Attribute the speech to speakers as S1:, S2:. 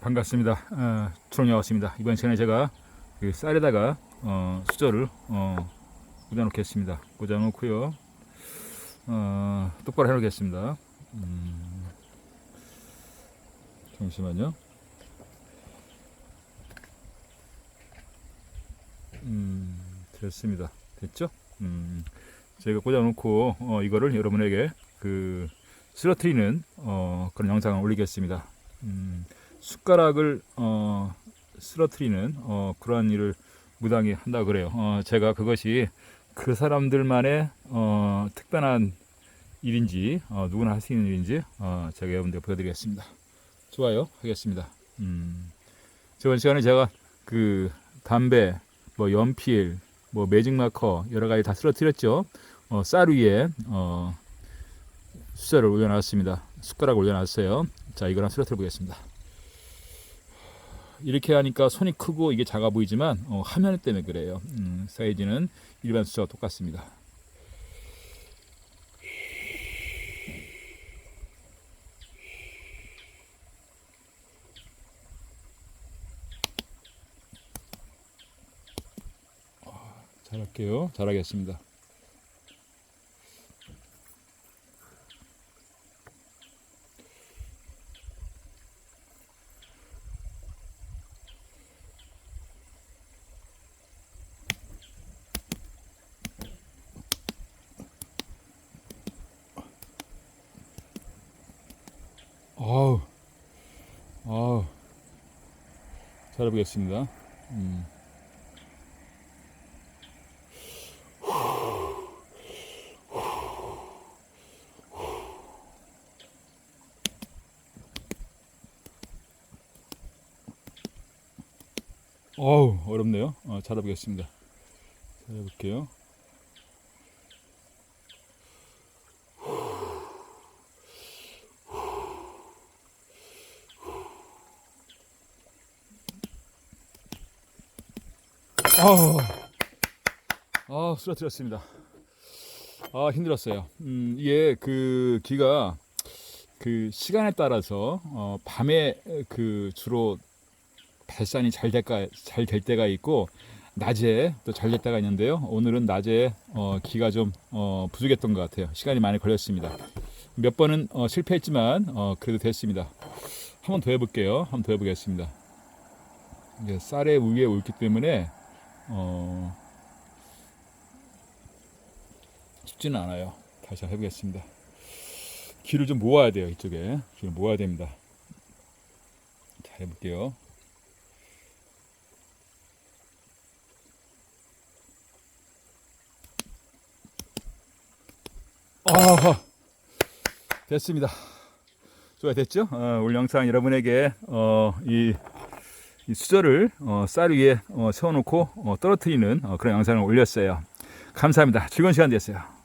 S1: 반갑습니다. 어, 초롱이었습니다. 이번 시간에 제가 그 쌀에다가 어, 수저를 어, 꽂아놓겠습니다. 꽂아놓고요. 어, 똑바로 해놓겠습니다. 음, 잠시만요. 음, 됐습니다. 됐죠? 음, 제가 꽂아놓고 어, 이거를 여러분에게 그 쓰러트리는 어, 그런 영상을 올리겠습니다. 음, 숟가락을 어, 쓰러트리는 어, 그러한 일을 무당이 한다 그래요. 어, 제가 그것이 그 사람들만의 어, 특별한 일인지 어, 누구나 할 수 있는 일인지 어, 제가 여러분들 보여드리겠습니다. 좋아요 하겠습니다. 음, 저번 시간에 제가 그 담배, 뭐 연필, 뭐 매직 마커 여러 가지 다 쓰러뜨렸죠. 어, 쌀 위에 어, 수저를 올려놨습니다. 숟가락 올려놨어요. 자, 한번 쓰러뜨려 보겠습니다. 이렇게 하니까 손이 크고 이게 작아 보이지만 어, 화면 때문에 그래요. 음, 사이즈는 일반 수저와 똑같습니다. 아, 잘할게요. 잘하겠습니다. 아우, 아우, 잘해보겠습니다. 음. 어우, 어렵네요. 어, 잘해보겠습니다. 잘해볼게요. 아, 아 쓰러뜨렸습니다. 아 힘들었어요. 음, 이게 그 기가 그 시간에 따라서 어, 밤에 그 주로 발산이 잘 될까 잘 될 때가 있고 낮에 또 잘 될 때가 있는데요. 오늘은 낮에 어, 기가 좀 어, 부족했던 것 같아요. 시간이 많이 걸렸습니다. 몇 번은 어, 실패했지만 어, 그래도 됐습니다. 한번 더 해볼게요. 한번 더 해보겠습니다. 이게 쌀에 위에 옳기 때문에 어, 쉽지는 않아요. 다시 한번 해보겠습니다. 귀를 좀 모아야 돼요. 이쪽에 귀를 모아야 됩니다. 자 해볼게요. 아 됐습니다. 좋아 됐죠? 어, 오늘 영상 여러분에게 어, 이이 수저를 어, 쌀 위에 어, 세워놓고 어, 떨어뜨리는 어, 그런 영상을 올렸어요. 감사합니다. 즐거운 시간 됐어요.